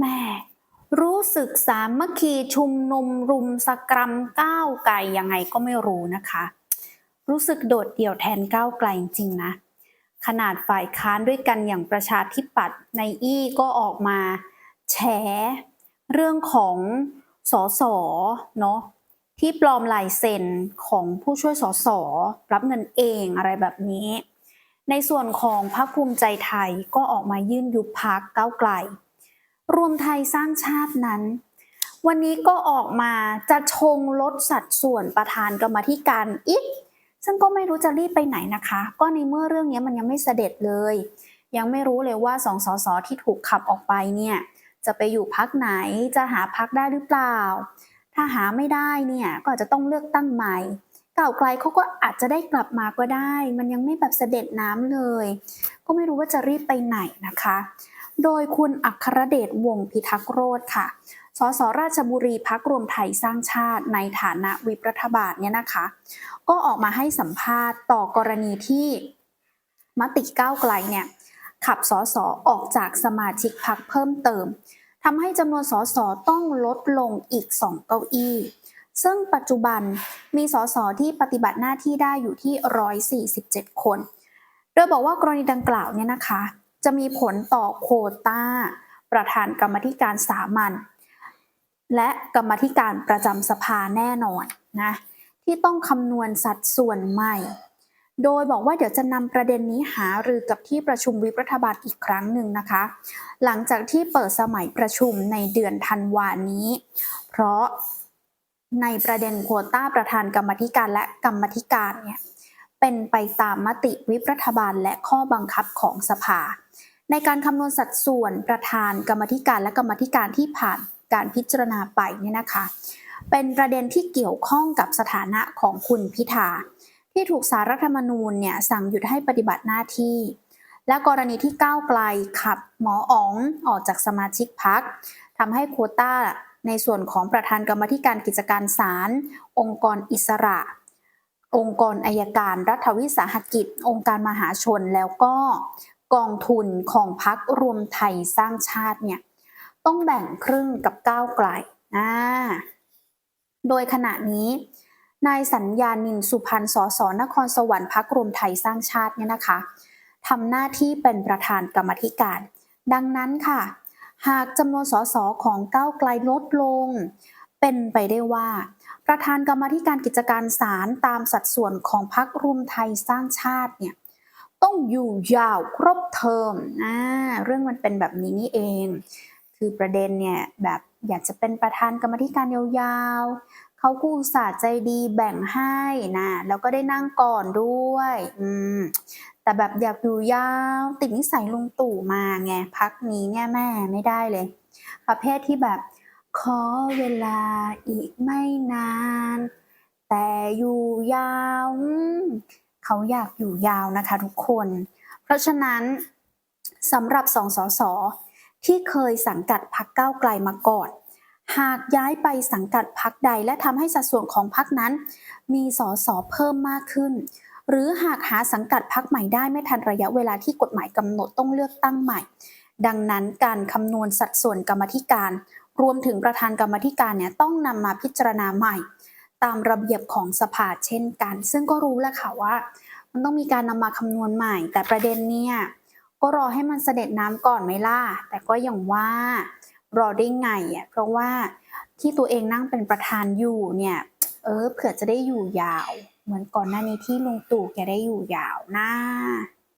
แม่รู้สึกสามัคคีชุมนุมรุมสกรัมก้าวไกลยังไงก็ไม่รู้นะคะ รู้สึกโดดเดี่ยวแทนก้าวไกลจริงๆนะ ขนาดฝ่ายค้านด้วยกันอย่างประชาธิปัตย์ในอี้ก็ออกมาแฉเรื่องของสอสอเนาะที่ปลอมลายเซ็นของผู้ช่วยสอสอรับเงินเองอะไรแบบนี้ ในส่วนของพรรคภูมิใจไทยก็ออกมายื่นยุบพักก้าวไกล รวมไทยสร้างชาตินั้น วันนี้ก็ออกมาจะชงลดสัดส่วนประธานกรรมาธิการอีกซึ่งก็ไม่รู้จะรีบไปไหนนะคะ ก็ในเมื่อเรื่องนี้มันยังไม่เสด็จเลย ยังไม่รู้เลยว่าสองสสที่ถูกขับออกไปเนี่ยจะไปอยู่พักไหนจะหาพักได้หรือเปล่า ถ้าหาไม่ได้เนี่ยก็อาจจะต้องเลือกตั้งใหม่ก้าไกลเขาก็อาจจะได้กลับมาก็ได้ มันยังไม่แบบเสด็จน้ำเลย ก็ไม่รู้ว่าจะรีบไปไหนนะคะ โดยคุณอัครเดชวงพิทักษ์โรธค่ะ สสราชบุรีพักรวมไทยสร้างชาติในฐานะวิปรัฐบาลเนี่ยนะคะ ก็ออกมาให้สัมภาษณ์ต่อกรณีที่มติก้าวไกลเนี่ยขับสสออกจากสมาชิกพักเพิ่มเติมทำให้จำนวนสสต้องลดลงอีก 2 เก้าอี้ ซึ่งปัจจุบันมีสสที่ปฏิบัติหน้าที่ได้อยู่ที่ 147 คน โดยบอกว่ากรณีดังกล่าวเนี่ยนะคะ จะมีผลต่อโควต้า ประธานกรรมธิการสามัญและกรรมธิการประจำสภาแน่นอนนะที่ต้องคำนวณสัดส่วนใหม่ โดยบอกว่าเดี๋ยวจะนำประเด็นนี้หารือกับที่ประชุมวิปรัฐบาลอีกครั้งหนึ่งนะคะ หลังจากที่เปิดสมัยประชุมในเดือนธันวานี้ เพราะในประเด็นโควต้าประธานกรรมธิการและกรรมธิการเนี่ย เป็นไปตามมติวิปรัฐบาลและข้อบังคับของสภา ในการคำนวณสัดส่วนประธานกรรมธิการและกรรมธิการที่ผ่านการพิจารณาไปเนี่ยนะคะ เป็นประเด็นที่เกี่ยวข้องกับสถานะของคุณพิธาที่ถูกสารรัฐธรรมนูญเนี่ยสั่งหยุดให้ปฏิบัติหน้าที่ และกรณีที่ก้าวไกลขับหมออ๋องออกจากสมาชิกพักทำให้โคต้าในส่วนของประธานกรรมธิการกิจการศาลองค์กรอิสระ องค์กรอายการรัฐวิสาหกิจ องค์การมหาชนแล้วก็กองทุนของพักรวมไทยสร้างชาติเนี่ยต้องแบ่งครึ่งกับก้าวไกลอ่าโดยขณะนี้นายสัญญานินสุพันธ์สสนครสวรรค์พักรวมไทยสร้างชาติเนี่ยนะคะทำหน้าที่เป็นประธานกรรมธิการ ดังนั้นค่ะ หากจำนวนสสของก้าวไกลลดลง เป็นไปได้ว่า ประธานกรรมธิการกิจการศาลตามสัดส่วนของพักรวมไทยสร้างชาติเนี่ยต้องอยู่ยาวครบเทอมอ่าเรื่องมันเป็นแบบนี้นี่เอง คือประเด็นเนี่ยแบบอยากจะเป็นประธานกรรมธิการยาวๆเขาก็อุตส่าห์ใจดีแบ่งให้นะแล้วก็ได้นั่งก่อนด้วยอืมแต่แบบอยากอยู่ยาวติดนิสัยลุงตู่มาไงพักนี้เนี่ยแม่ไม่ได้เลย ประเภทที่แบบ ขอเวลาอีกไม่นาน แต่อยู่ยาว เขาอยากอยู่ยาวนะคะทุกคน เพราะฉะนั้นสำหรับสองสสที่เคยสังกัดพักก้าวไกลมาก่อน หากย้ายไปสังกัดพักใดและทำให้สัดส่วนของพักนั้น มีสสเพิ่มมากขึ้น หรือหากหาสังกัดพักใหม่ได้ไม่ทันระยะเวลาที่กฎหมายกำหนดต้องเลือกตั้งใหม่ ดังนั้นการคำนวณสัดส่วนกรรมธิการ รวมถึงประธานกรรมธิการเนี่ยต้องนำมาพิจารณาใหม่ ตามระเบียบของสภาเช่นกัน ซึ่งก็รู้แล้วค่ะว่า มันต้องมีการนำมาคำนวณใหม่ แต่ประเด็นเนี่ยก็รอให้มันเสด็จน้ำก่อนไหมล่ะแต่ก็อย่างว่ารอได้ไงอะเพราะว่าที่ตัวเองนั่งเป็นประธานอยู่เนี่ยเออเผื่อจะได้อยู่ยาว เหมือนก่อนหน้านี้ที่ลุงตู่แกได้อยู่ยาวนะ